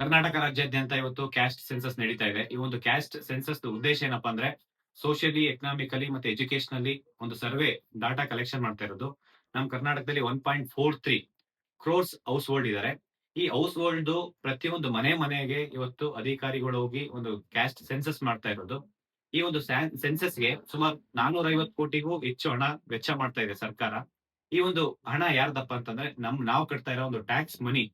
ಕರ್ನಾಟಕ ರಾಜ್ಯಾದ್ಯಂತ ಇವತ್ತು caste census ನಡೀತಾ ಇದೆ. ಈ ಒಂದು ಕ್ಯಾಸ್ಟ್ ಸೆನ್ಸಸ್ ಉದ್ದೇಶ ಏನಪ್ಪಾ ಅಂದ್ರೆ ಸೋಷಿಯಲಿ ಎಕನಾಮಿಕಲಿ ಮತ್ತೆ ಎಜುಕೇಶನಲ್ಲಿ ಒಂದು ಸರ್ವೆ ಡಾಟಾ ಕಲೆಕ್ಷನ್ ಮಾಡ್ತಾ ಇರೋದು. ನಮ್ ಕರ್ನಾಟಕದಲ್ಲಿ one point four three crores household ಇದಾರೆ. ಈ ಹೌಸ್ ಹೋಲ್ಡ್ ಪ್ರತಿಯೊಂದು ಮನೆ ಮನೆಗೆ ಇವತ್ತು ಅಧಿಕಾರಿಗಳು ಹೋಗಿ ಒಂದು ಕ್ಯಾಸ್ಟ್ ಸೆನ್ಸಸ್ ಮಾಡ್ತಾ ಇರೋದು. ಈ ಒಂದು ಸೆನ್ಸಸ್ಗೆ ಸುಮಾರು ನಾನೂರ ಐವತ್ತು ಕೋಟಿಗೂ ಹೆಚ್ಚು ಹಣ ವೆಚ್ಚ ಮಾಡ್ತಾ ಇದೆ ಸರ್ಕಾರ. ಈ ಒಂದು ಹಣ ಯಾರ್ದಪ್ಪ ಅಂತಂದ್ರೆ ನಮ್, ನಾವು ಕಟ್ತಾ ಇರೋ ಒಂದು ಟ್ಯಾಕ್ಸ್ ಮನಿ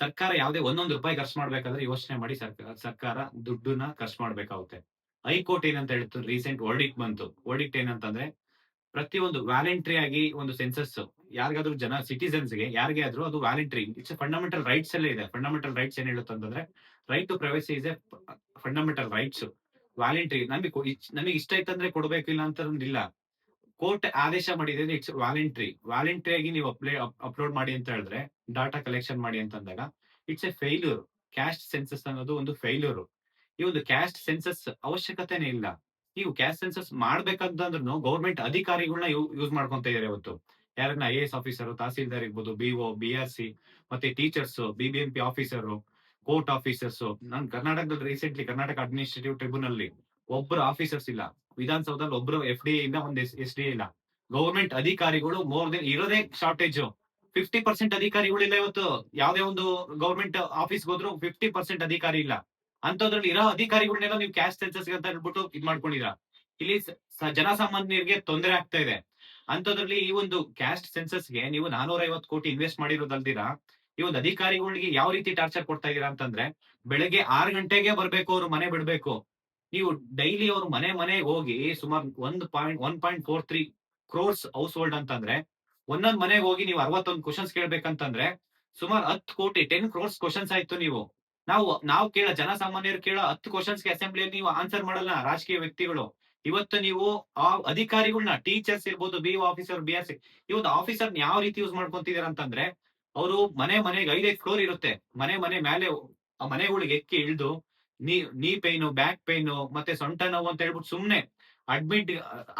ಸರ್ಕಾರ ಯಾವುದೇ ಒಂದೊಂದು ರೂಪಾಯಿ ಖರ್ಚು ಮಾಡ್ಬೇಕಾದ್ರೆ ಯೋಚನೆ ಮಾಡಿ ಸರ್ಕಾರ ಸರ್ಕಾರ ದುಡ್ಡನ್ನ ಖರ್ಚು ಮಾಡ್ಬೇಕಾಗುತ್ತೆ. ಹೈಕೋರ್ಟ್ ಏನಂತ ಹೇಳ್ತು, ರೀಸೆಂಟ್ ವರ್ಡಿಕ್ಟ್ ಬಂತು. ವರ್ಡಿಕ್ಟ್ ಏನಂತಂದ್ರೆ, ಪ್ರತಿಯೊಂದು ವ್ಯಾಲೆಂಟ್ರಿ ಆಗಿ ಒಂದು ಸೆನ್ಸಸ್ ಯಾರಿಗಾದ್ರೂ ಜನ ಸಿಟಿಸನ್ಸ್ಗೆ ಯಾರಿಗೆ ಆದ್ರೂ ಅದು ವ್ಯಾಲೆಂಟ್ರಿ. ಇಟ್ಸ್ ಫಂಡಮೆಂಟಲ್ ರೈಟ್ಸ್ ಅಲ್ಲೇ ಇದೆ. ಫಂಡಮೆಂಟಲ್ ರೈಟ್ಸ್ ಏನ್ ಹೇಳುತ್ತೆ ಅಂತಂದ್ರೆ right to privacy is a fundamental rights voluntary, ನಮಗೆ ನಮಗೆ ಇಷ್ಟ ಆಯ್ತಂದ್ರೆ ಕೊಡ್ಬೇಕಿಲ್ಲ ಅಂತ ಇಲ್ಲ ಕೋರ್ಟ್ ಆದೇಶ ಮಾಡಿದ್ರೆ ಇಟ್ಸ್ ವ್ಯಾಲೆಂಟ್ರಿ ವ್ಯಾಲೆಂಟ್ರಿ ಆಗಿ ನೀವು ಅಪ್ಲೈ ಅಪ್ಲೋಡ್ ಮಾಡಿ ಅಂತ ಹೇಳಿದ್ರೆ ಡಾಟಾ ಕಲೆಕ್ಷನ್ ಮಾಡಿ ಅಂತ ಅಂದಾಗ it's a failure caste census ಅನ್ನೋದು ಒಂದು ಫೇಲ್ಯೂರ್ ಈ ಒಂದು ಕ್ಯಾಸ್ಟ್ ಸೆನ್ಸಸ್ ಅವಶ್ಯಕತೆನೇ ಇಲ್ಲ. ನೀವು ಕ್ಯಾಸ್ಟ್ ಸೆನ್ಸಸ್ ಮಾಡ್ಬೇಕಂತಂದ್ರೂ ಗೌರ್ಮೆಂಟ್ ಅಧಿಕಾರಿಗಳನ್ನ ಯೂಸ್ ಮಾಡ್ಕೊಂತ ಇದಾರೆ ಇವತ್ತು. ಯಾರನ್ನ ಐ ಎಸ್ ಆಫೀಸರ್ ತಹಸೀಲ್ದಾರ್ ಇರ್ಬೋದು ಬಿಒ ಬಿ ಆರ್ ಸಿ ಮತ್ತೆ teachers B B M P officer court officers ನಾನು ಕರ್ನಾಟಕದಲ್ಲಿ ರೀಸೆಂಟ್ಲಿ ಕರ್ನಾಟಕ ಅಡ್ಮಿನಿಸ್ಟ್ರೇಟಿವ್ ಟ್ರಿಬ್ಯುನಲ್ ಒಬ್ಬರು ಆಫೀಸರ್ಸ್ ಇಲ್ಲ. ವಿಧಾನಸೌಧದಲ್ಲಿ ಒಬ್ರು ಎಫ್ ಡಿ ಇಂದ ಒಂದ್ ಎಸ್ ಡಿ ಇಲ್ಲ. ಗೌರ್ಮೆಂಟ್ ಅಧಿಕಾರಿಗಳು ಮೋರ್ ದೆನ್ ಇರೋದೇ ಶಾರ್ಟೇಜ್ ಫಿಫ್ಟಿ ಪರ್ಸೆಂಟ್ ಅಧಿಕಾರಿಗಳಿಲ್ಲ ಇವತ್ತು. ಯಾವ್ದೇ ಒಂದು ಗೌರ್ಮೆಂಟ್ ಆಫೀಸ್ ಹೋದ್ರು ಫಿಫ್ಟಿ ಪರ್ಸೆಂಟ್ ಅಧಿಕಾರಿ ಇಲ್ಲ. ಅಂತದ್ರಲ್ಲಿ ಇರೋ ಅಧಿಕಾರಿಗಳನ್ನೆಲ್ಲ ನೀವು ಕ್ಯಾಶ್ ಸೆನ್ಸಸ್ ಅಂತ ಹೇಳ್ಬಿಟ್ಟು ಇದ್ ಮಾಡ್ಕೊಂಡಿರ ಇಲ್ಲಿ ಜನಸಾಮಾನ್ಯರಿಗೆ ತೊಂದರೆ ಆಗ್ತಾ ಇದೆ. ಅಂತದ್ರಲ್ಲಿ ಈ ಒಂದು ಕ್ಯಾಸ್ಟ್ ಸೆನ್ಸಸ್ಗೆ ನೀವು ನಾನೂರ ಐವತ್ತು ಕೋಟಿ ಇನ್ವೆಸ್ಟ್ ಮಾಡಿರೋದಲ್ದಿರಾ? ಈ ಒಂದು ಅಧಿಕಾರಿಗಳಿಗೆ ಯಾವ ರೀತಿ ಟಾರ್ಚರ್ ಕೊಡ್ತಾ ಇದೀರಾ ಅಂತಂದ್ರೆ, ಬೆಳಗ್ಗೆ ಆರು ಗಂಟೆಗೆ ಬರ್ಬೇಕು ಅವ್ರು ಮನೆ ಬಿಡ್ಬೇಕು. ನೀವು ಡೈಲಿ ಅವರು ಮನೆ ಮನೆಗೆ ಹೋಗಿ ಸುಮಾರು ಒಂದ್ point one point four three crores household ಅಂತಂದ್ರೆ, ಒಂದೊಂದ್ ಮನೆಗೆ ಹೋಗಿ ನೀವು ಅರವತ್ತೊಂದು ಕ್ವಶನ್ಸ್ ಕೇಳ್ಬೇಕಂತಂದ್ರೆ, ಸುಮಾರು ಹತ್ತು ಕೋಟಿ ಟೆನ್ ಕ್ರೋರ್ಸ್ ಕ್ವಶನ್ಸ್ ಆಯ್ತು ನೀವು. ನಾವು ನಾವು ಕೇಳ, ಜನಸಾಮಾನ್ಯರು ಕೇಳ ಹತ್ತು ಕ್ವಶನ್ಸ್ಗೆ ಅಸೆಂಬ್ಲಿಯಲ್ಲಿ ನೀವು ಆನ್ಸರ್ ಮಾಡಲ್ಲ ರಾಜಕೀಯ ವ್ಯಕ್ತಿಗಳು. ಇವತ್ತು ನೀವು ಆ ಅಧಿಕಾರಿಗಳನ್ನ ಟೀಚರ್ಸ್ ಇರ್ಬೋದು ಬಿ ಆಫೀಸರ್ ಬಿ ಎಸ್ ಈ ಒಂದು ಆಫೀಸರ್ ಯಾವ ರೀತಿ ಯೂಸ್ ಮಾಡ್ಕೊಂತಿದಾರೆ ಅಂತಂದ್ರೆ, ಅವರು ಮನೆ ಮನೆಗೆ ಐದೈದು ಫ್ಲೋರ್ ಇರುತ್ತೆ. ಮನೆ ಮನೆ ಮೇಲೆ ಆ ಮನೆಗಳಿಗೆ ಎಕ್ಕಿ ಇಳಿದು ನೀ ನೀ ಪೈನು ಬ್ಯಾಕ್ ಪೈನು ಮತ್ತೆ ಸೊಂಟ ನೋವು ಅಂತ ಹೇಳ್ಬಿಟ್ಟು ಸುಮ್ನೆ ಅಡ್ಮಿಟ್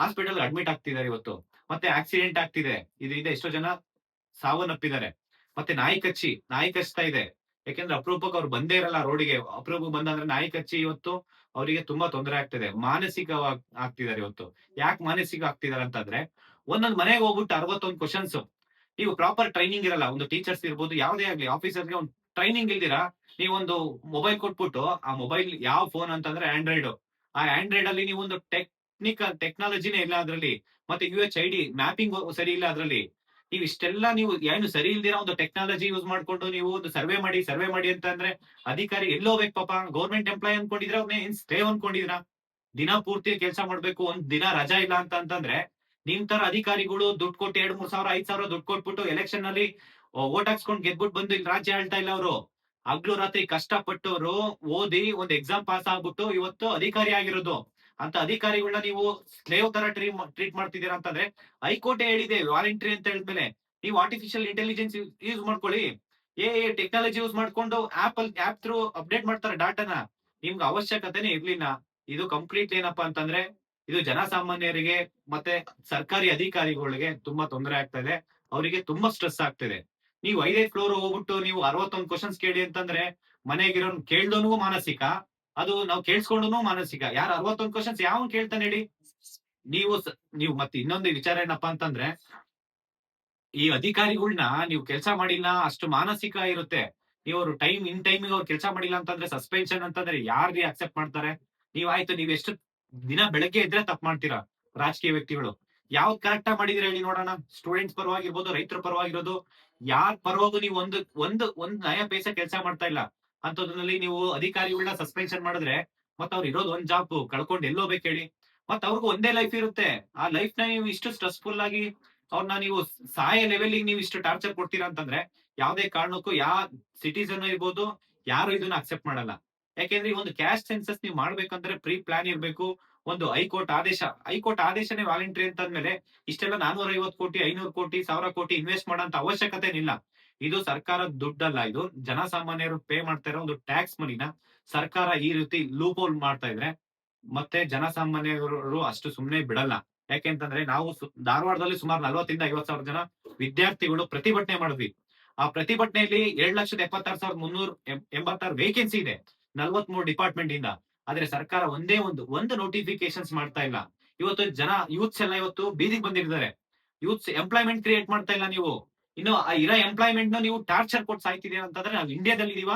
ಹಾಸ್ಪಿಟಲ್ ಅಡ್ಮಿಟ್ ಆಗ್ತಿದ್ದಾರೆ ಇವತ್ತು. ಮತ್ತೆ ಆಕ್ಸಿಡೆಂಟ್ ಆಗ್ತಿದೆ. ಇದು ಇದೆ. ಎಷ್ಟೋ ಜನ ಸಾವನ್ನಪ್ಪಿದ್ದಾರೆ ಮತ್ತೆ ನಾಯಿ ಕಚ್ಚಿ, ನಾಯಿ ಕಚ್ತಾ ಇದೆ. ಯಾಕೆಂದ್ರೆ ಅಪರೂಪಕ್ಕೆ ಅವ್ರು ಬಂದೇ ಇರಲ್ಲ ರೋಡಿಗೆ ಅಪರೂಪ ಬಂದಂದ್ರೆ ನಾಯಿ ಕಚ್ಚಿ ಇವತ್ತು ಅವರಿಗೆ ತುಂಬಾ ತೊಂದರೆ ಆಗ್ತಿದೆ. ಮಾನಸಿಕವಾಗಿ ಆಗ್ತಿದ್ದಾರೆ ಇವತ್ತು. ಯಾಕೆ ಮಾನಸಿಕ ಆಗ್ತಿದ್ದಾರೆ ಅಂತಂದ್ರೆ ಒಂದೊಂದು ಮನೆಗೆ ಹೋಗ್ಬಿಟ್ಟು ಅರವತ್ತೊಂದು ಕ್ವಶನ್ಸ್ ನೀವು ಪ್ರಾಪರ್ ಟ್ರೈನಿಂಗ್ ಇರಲ್ಲ. ಒಂದು ಟೀಚರ್ಸ್ ಇರ್ಬೋದು, ಯಾವುದೇ ಆಗ್ಲಿ ಆಫೀಸರ್ಗೆ ಒಂದು ಟ್ರೈನಿಂಗ್ ಇಲ್ದಿರಾ, ನೀವೊಂದು ಮೊಬೈಲ್ ಕೊಟ್ಬಿಟ್ಟು ಆ ಮೊಬೈಲ್ ಯಾವ ಫೋನ್ ಅಂತಂದ್ರೆ ಆಂಡ್ರಾಯ್ಡ್ ಆ ಆಂಡ್ರಾಯ್ಡ್ ಅಲ್ಲಿ ನೀವು ಒಂದು ಟೆಕ್ನಿಕಲ್ ಟೆಕ್ನಾಲಜಿನೇ ಇಲ್ಲ ಅದ್ರಲ್ಲಿ, ಮತ್ತೆ U H I D mapping ಸರಿ ಇಲ್ಲ ಅದ್ರಲ್ಲಿ. ನೀವು ಇಷ್ಟೆಲ್ಲ ನೀವು ಏನು ಸರಿ ಇಲ್ದಿರ ಒಂದು ಟೆಕ್ನಾಲಜಿ ಯೂಸ್ ಮಾಡ್ಕೊಂಡು ನೀವು ಒಂದು ಸರ್ವೆ ಮಾಡಿ ಸರ್ವೆ ಮಾಡಿ ಅಂತ ಅಂದ್ರೆ ಅಧಿಕಾರಿ ಎಲ್ಲಿ ಹೋಗ್ಬೇಕು ಪಾಪ ಗೌರ್ಮೆಂಟ್ ಎಂಪ್ಲಾಯ್ ಅನ್ಕೊಂಡಿದ್ರೆ ಅವ್ನೇ ಏನ್ ಸ್ಟೇ ಅನ್ಕೊಂಡಿದ್ರ? ದಿನ ಪೂರ್ತಿ ಕೆಲಸ ಮಾಡ್ಬೇಕು, ಒಂದ್ ದಿನ ರಜಾ ಇಲ್ಲ ಅಂತ ಅಂತಂದ್ರೆ ನಿಮ್ ತರ ಅಧಿಕಾರಿಗಳು ದುಡ್ಡು ಕೊಟ್ಟು ಎರಡ್, ಮೂರ್ ಸಾವಿರ, ಐದ್ ಸಾವಿರ ದುಡ್ಡು ಕೊಟ್ಬಿಟ್ಟು ಎಲೆಕ್ಷನ್ ಅಲ್ಲಿ ಓಟ್ ಹಾಕ್ಸ್ಕೊಂಡ್ ಗೆದ್ಬಿಟ್ಟು ಬಂದು ಇಲ್ಲಿ ರಾಜ್ಯ ಹೇಳ್ತಾ ಇಲ್ಲ ಅವರು. ಹಗ್ಲು ರಾತ್ರಿ ಕಷ್ಟಪಟ್ಟವರು ಓದಿ ಒಂದ್ ಎಕ್ಸಾಮ್ ಪಾಸ್ ಆಗ್ಬಿಟ್ಟು ಇವತ್ತು ಅಧಿಕಾರಿ ಆಗಿರೋದು. ಅಂತ ಅಧಿಕಾರಿಗಳನ್ನ ನೀವು ಸ್ಲೇವ್ ತರ ಟ್ರೀಟ್ ಮಾಡ್ತಿದ್ದೀರಾ ಅಂತಂದ್ರೆ ಹೈಕೋರ್ಟ್ ಹೇಳಿದೆ ವಾಲಂಟ್ರಿ ಅಂತ ಹೇಳಿದ್ಮೇಲೆ. ನೀವು ಆರ್ಟಿಫಿಷಿಯಲ್ ಇಂಟೆಲಿಜೆನ್ಸ್ ಯೂಸ್ ಮಾಡ್ಕೊಳ್ಳಿ. ಏ ಟೆಕ್ನಾಲಜಿ ಯೂಸ್ ಮಾಡ್ಕೊಂಡು ಆಪ್ ಅಲ್ಲಿ ಆಪ್ ಥ್ರೂ ಅಪ್ಡೇಟ್ ಮಾಡ್ತಾರೆ ಡಾಟಾನ ನಿಮ್ಗೆ ಅವಶ್ಯಕತೆನೇ ಇರ್ಲಿಲ್ಲ. ಇದು ಕಂಪ್ಲೀಟ್ ಏನಪ್ಪಾ ಅಂತಂದ್ರೆ ಇದು ಜನಸಾಮಾನ್ಯರಿಗೆ ಮತ್ತೆ ಸರ್ಕಾರಿ ಅಧಿಕಾರಿಗಳಿಗೆ ತುಂಬಾ ತೊಂದರೆ ಆಗ್ತಾ ಇದೆ. ಅವರಿಗೆ ತುಂಬಾ ಸ್ಟ್ರೆಸ್ ಆಗ್ತಿದೆ. ನೀವು ಐದೈದು ಫ್ಲೋರ್ ಹೋಗ್ಬಿಟ್ಟು ನೀವು ಅರವತ್ತೊಂದು ಕ್ವಶನ್ಸ್ ಕೇಳಿ ಅಂತಂದ್ರೆ ಮನೆಗಿರೋ ಕೇಳ್ದೋನು ಮಾನಸಿಕ, ಅದು ನಾವು ಕೇಳಿಸ್ಕೊಂಡು ಮಾನಸಿಕ. ಯಾರು ಅರವತ್ತೊಂದು ಕ್ವಶನ್ಸ್ ಯಾವ ಕೇಳ್ತಾನೆ ಹೇಳಿ? ನೀವು ನೀವು ಮತ್ತೆ ಇನ್ನೊಂದು ವಿಚಾರ ಏನಪ್ಪಾ ಅಂತಂದ್ರೆ, ಈ ಅಧಿಕಾರಿಗಳನ್ನ ನೀವು ಕೆಲಸ ಮಾಡಿಲ್ಲ, ಅಷ್ಟು ಮಾನಸಿಕ ಇರುತ್ತೆ. ನೀವು ಟೈಮ್ ಇನ್ ಟೈಮಿಗೆ ಅವ್ರು ಕೆಲಸ ಮಾಡಿಲ್ಲ ಅಂತಂದ್ರೆ ಸಸ್ಪೆನ್ಷನ್ ಅಂತಂದ್ರೆ ಯಾರ್ರಿ ಅಕ್ಸೆಪ್ಟ್ ಮಾಡ್ತಾರೆ? ನೀವ್ ಆಯ್ತು, ನೀವ್ ಎಷ್ಟು ದಿನ ಬೆಳಗ್ಗೆ ಇದ್ರೆ ತಪ್ಪು ಮಾಡ್ತೀರಾ ರಾಜಕೀಯ ವ್ಯಕ್ತಿಗಳು? ಯಾವ್ದು ಕರೆಕ್ಟ್ ಆಗಿ ಮಾಡಿದಿರ ಹೇಳಿ ನೋಡೋಣ. ಸ್ಟೂಡೆಂಟ್ಸ್ ಪರವಾಗಿರ್ಬೋದು, ರೈತರ ಪರವಾಗಿರೋದು. ಯಾರ್ ಪರವಾಗೂ ನೀವು ಒಂದು ಒಂದು, ಒಂದ್ ನಯ ಪೈಸೆ ಕೆಲಸ ಮಾಡ್ತಾ ಇಲ್ಲ. ಅಂತದ್ರಲ್ಲಿ ನೀವು ಅಧಿಕಾರಿಗಳನ್ನ ಸಸ್ಪೆನ್ಷನ್ ಮಾಡಿದ್ರೆ ಮತ್ತೆ ಅವ್ರು ಇರೋದು ಒಂದ್ ಜಾಬ್ ಕಳ್ಕೊಂಡು ಎಲ್ಲೋಬೇಕು ಹೇಳಿ. ಮತ್ತೆ ಅವ್ರಿಗೂ ಒಂದೇ ಲೈಫ್ ಇರುತ್ತೆ. ಆ ಲೈಫ್ನ ನೀವು ಇಷ್ಟು ಸ್ಟ್ರೆಸ್ಫುಲ್ ಆಗಿ ಅವ್ರನ್ನ ನೀವು ಸಾಯ ಲೆವೆಲ್ ನೀವು ಇಷ್ಟು ಟಾರ್ಚರ್ ಕೊಡ್ತೀರಾ ಅಂತಂದ್ರೆ, ಯಾವ್ದೇ ಕಾರಣಕ್ಕೂ ಯಾವ ಸಿಟಿಸನ್ ಇರ್ಬೋದು, ಯಾರು ಇದನ್ನ ಅಕ್ಸೆಪ್ಟ್ ಮಾಡಲ್ಲ. ಯಾಕೆಂದ್ರೆ ಈ ಒಂದು ಕ್ಯಾಶ್ ಸೆನ್ಸಸ್ ನೀವು ಮಾಡ್ಬೇಕಂದ್ರೆ ಪ್ರೀ ಪ್ಲಾನ್ ಇರಬೇಕು, ಒಂದು ಹೈಕೋರ್ಟ್ ಆದೇಶ. ಹೈಕೋರ್ಟ್ ಆದೇಶನೇ ವಾಲಂಟ್ರಿ ಅಂತಂದ್ಮೇಲೆ ಇಷ್ಟೆಲ್ಲ ನಾನೂರ ಐವತ್ತು ಕೋಟಿ, ಐನೂರು ಕೋಟಿ, ಸಾವಿರ ಕೋಟಿ ಇನ್ವೆಸ್ಟ್ ಮಾಡೋಂತ ಅವಶ್ಯಕತೆ ಇಲ್ಲ ಇದು ಸರ್ಕಾರದ ದುಡ್ಡಲ್ಲ ಇದು. ಜನಸಾಮಾನ್ಯರು ಪೇ ಮಾಡ್ತಾ ಒಂದು ಟ್ಯಾಕ್ಸ್ ಮನಿನ ಸರ್ಕಾರ ಈ ರೀತಿ ಲೂಪ್ ಹೋಲ್ ಮಾಡ್ತಾ ಇದ್ರೆ ಮತ್ತೆ ಜನಸಾಮಾನ್ಯರು ಅಷ್ಟು ಸುಮ್ನೆ ಬಿಡಲ್ಲ. ಯಾಕೆಂತಂದ್ರೆ ನಾವು ಧಾರವಾಡದಲ್ಲಿ ಸುಮಾರು ನಲ್ವತ್ತಿಂದ ಐವತ್ ಸಾವಿರ ಜನ ವಿದ್ಯಾರ್ಥಿಗಳು ಪ್ರತಿಭಟನೆ ಮಾಡಿದ್ವಿ. ಆ ಪ್ರತಿಭಟನೆಯಲ್ಲಿ ಎರಡ್ ಲಕ್ಷದ ಎಪ್ಪತ್ತಾರು ಸಾವಿರದ ಮುನ್ನೂರ ಎಂಬತ್ತಾರು ವೇಕೆನ್ಸಿ ಇದೆ. ನಲ್ವತ್ಮೂರು ಡಿಪಾರ್ಟ್ಮೆಂಟ್ ಇಂದ ಆದ್ರೆ ಸರ್ಕಾರ ಒಂದೇ ಒಂದು ಒಂದು ನೋಟಿಫಿಕೇಶನ್ಸ್ ಮಾಡ್ತಾ ಇಲ್ಲ. ಇವತ್ತು ಜನ ಯೂತ್ಸ್ ಎಲ್ಲ ಇವತ್ತು ಬೀದಿಗೆ ಬಂದಿರ್ತಾರೆ. ಯೂತ್ಸ್ ಎಂಪ್ಲಾಯ್ಮೆಂಟ್ ಕ್ರಿಯೇಟ್ ಮಾಡ್ತಾ ಇಲ್ಲ ನೀವು. ಇನ್ನು ಆ ಇರೋ ಎಂಪ್ಲಾಯ್ಮೆಂಟ್ನ ನೀವು ಟಾರ್ಚರ್ ಕೊಟ್ಟು ಸಾಯ್ತಿದೀರ ಅಂತಂದ್ರೆ ನಾವು ಇಂಡಿಯಾದಲ್ಲಿ ಇದೀವ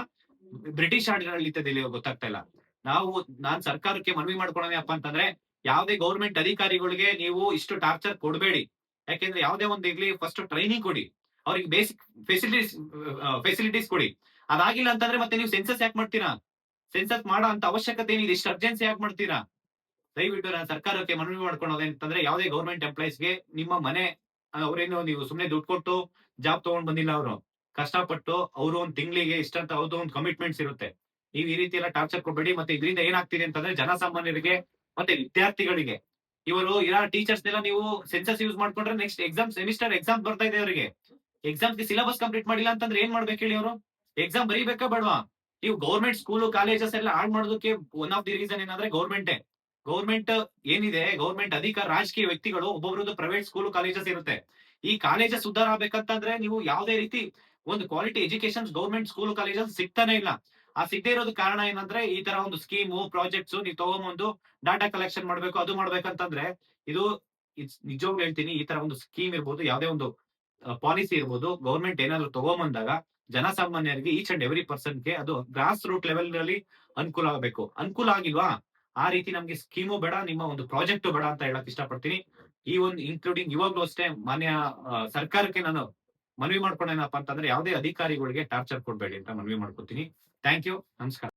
ಬ್ರಿಟಿಷ್ ಆಡಳಿತದಲ್ಲಿ ಗೊತ್ತಾಗ್ತಾ ಇಲ್ಲ. ನಾವು, ನಾನ್ ಸರ್ಕಾರಕ್ಕೆ ಮನವಿ ಮಾಡ್ಕೊಳ್ಳೋಣಪ್ಪ ಅಂತಂದ್ರೆ ಯಾವ್ದೇ ಗೌರ್ಮೆಂಟ್ ಅಧಿಕಾರಿಗಳಿಗೆ ನೀವು ಇಷ್ಟು ಟಾರ್ಚರ್ ಕೊಡಬೇಡಿ. ಯಾಕೆಂದ್ರೆ ಯಾವ್ದೇ ಒಂದು ಇರ್ಲಿ ಫಸ್ಟ್ ಟ್ರೈನಿಂಗ್ ಕೊಡಿ. ಅವ್ರಿಗೆ ಬೇಸಿಕ್ ಫೆಸಿಲಿಟೀಸ್ ಫೆಸಿಲಿಟೀಸ್ ಕೊಡಿ. ಅದಾಗಿಲ್ಲ ಅಂತಂದ್ರೆ ಮತ್ತೆ ನೀವು ಸೆನ್ಸಸ್ ಯಾಕೆ ಮಾಡ್ತೀರಾ? ಸೆನ್ಸಸ್ ಮಾಡೋ ಅಂತ ಅವಶ್ಯಕತೆ ಏನಿದೆ? ಇಷ್ಟು ಅರ್ಜೆನ್ಸಿ ಯಾಕೆ ಮಾಡ್ತೀರಾ? ದಯವಿಟ್ಟು ನಾನು ಸರ್ಕಾರಕ್ಕೆ ಮನವಿ ಮಾಡ್ಕೊಳ್ಳೋದೇಂತಂದ್ರೆ ಯಾವುದೇ ಗೌರ್ಮೆಂಟ್ ಎಂಪ್ಲಾಯೀಸ್ಗೆ ನಿಮ್ಮ ಮನೆ ಅವರೇನು ನೀವು ಸುಮ್ನೆ ದುಡ್ಡು ಕೊಟ್ಟು ಜಾಬ್ ತಗೊಂಡ್ ಬಂದಿಲ್ಲ ಅವರು. ಕಷ್ಟಪಟ್ಟು ಅವರು ಒಂದ್ ತಿಂಗಳಿಗೆ ಇಷ್ಟಂತ ಅವ್ರದ್ದು ಒಂದು ಕಮಿಟ್ಮೆಂಟ್ಸ್ ಇರುತ್ತೆ. ನೀವು ಈ ರೀತಿ ಎಲ್ಲ ಟಾರ್ಚರ್ ಕೊಡಬೇಡಿ ಮತ್ತೆ ಇದರಿಂದ ಏನಾಗ್ತಿದೆ ಅಂತಂದ್ರೆ ಜನಸಾಮಾನ್ಯರಿಗೆ ಮತ್ತೆ ವಿದ್ಯಾರ್ಥಿಗಳಿಗೆ. ಇವರು, ಇರೋ ಟೀಚರ್ಸ್ ಎಲ್ಲ ನೀವು ಸೆನ್ಸಸ್ ಯೂಸ್ ಮಾಡ್ಕೊಂಡ್ರೆ ನೆಕ್ಸ್ಟ್ ಎಕ್ಸಾಮ್ ಸೆಮಿಸ್ಟರ್ ಎಕ್ಸಾಮ್ ಬರ್ತಾ ಇದೆ ಅವರಿಗೆ. ಎಕ್ಸಾಮ್ಗೆ ಸಿಲೆಬಸ್ ಕಂಪ್ಲೀಟ್ ಮಾಡಿಲ್ಲ ಅಂತಂದ್ರೆ ಏನ್ ಮಾಡ್ಬೇಕು ಹೇಳಿ ಅವರು? ಎಕ್ಸಾಮ್ ಬರೀಬೇಕಾ ಬೇಡವಾ? ನೀವು ಗೌರ್ಮೆಂಟ್ ಸ್ಕೂಲು ಕಾಲೇಜಸ್ ಎಲ್ಲ ಹಾಳು ಮಾಡೋದಕ್ಕೆ ಒನ್ ಆಫ್ ದಿ ರೀಸನ್ ಏನಂದ್ರೆ ಗೌರ್ಮೆಂಟೇ ಗೌರ್ಮೆಂಟ್ ಏನಿದೆ ಗೌರ್ಮೆಂಟ್ ಅಧಿಕಾರ ರಾಜಕೀಯ ವ್ಯಕ್ತಿಗಳು ಒಬ್ಬೊಬ್ರದ್ದು ಪ್ರೈವೇಟ್ ಸ್ಕೂಲ್ ಕಾಲೇಜಸ್ ಇರುತ್ತೆ. ಈ ಕಾಲೇಜಸ್ ಸುಧಾರ ಆಗ್ಬೇಕಂತಂದ್ರೆ ನೀವು ಯಾವುದೇ ರೀತಿ ಒಂದು quality education government school colleges ಸಿಗ್ತಾನೆ ಇಲ್ಲ. ಆ ಸಿಗದೆ ಇರೋದು ಕಾರಣ ಏನಂದ್ರೆ ಈ ತರ ಒಂದು ಸ್ಕೀಮು ಪ್ರಾಜೆಕ್ಟ್ಸ್ ನೀವು ತಗೊಂಬಂದು ಡಾಟಾ ಕಲೆಕ್ಷನ್ ಮಾಡ್ಬೇಕು, ಅದು ಮಾಡ್ಬೇಕಂತಂದ್ರೆ ಇದು ನಿಜವಾಗ್ಲೂ ಹೇಳ್ತೀನಿ, ಈ ತರ ಒಂದು ಸ್ಕೀಮ್ ಇರ್ಬೋದು, ಯಾವ್ದೇ ಒಂದು ಪಾಲಿಸಿ ಇರ್ಬೋದು ಗೌರ್ಮೆಂಟ್ ಏನಾದ್ರು ತಗೊಂಬಂದಾಗ ಜನಸಾಮಾನ್ಯರಿಗೆ ಈಚ್ ಅಂಡ್ ಎವ್ರಿ ಪರ್ಸನ್ಗೆ ಅದು ಗ್ರಾಸ್ ರೂಟ್ ಲೆವೆಲ್ನಲ್ಲಿ ಅನುಕೂಲ ಆಗಬೇಕು. ಅನುಕೂಲ ಆಗಿಲ್ವಾ? ಆ ರೀತಿ ನಮ್ಗೆ ಸ್ಕೀಮು ಬೇಡ, ನಿಮ್ಮ ಒಂದು ಪ್ರಾಜೆಕ್ಟ್ ಬೇಡ ಅಂತ ಹೇಳಕ್ ಇಷ್ಟಪಡ್ತೀನಿ. ಈ ಒಂದು ಇನ್ಕ್ಲೂಡಿಂಗ್ ಇವಾಗ್ಲೂ ಅಷ್ಟೇ ಮಾನ್ಯ ಸರ್ಕಾರಕ್ಕೆ ನಾನು ಮನವಿ ಮಾಡ್ಕೊಂಡೇನಪ್ಪ ಅಂತಂದ್ರೆ ಯಾವುದೇ ಅಧಿಕಾರಿಗಳಿಗೆ ಟಾರ್ಚರ್ ಕೊಡ್ಬೇಡಿ ಅಂತ ಮನವಿ ಮಾಡ್ಕೊತೀನಿ. ಥ್ಯಾಂಕ್ ಯು ನಮಸ್ಕಾರ.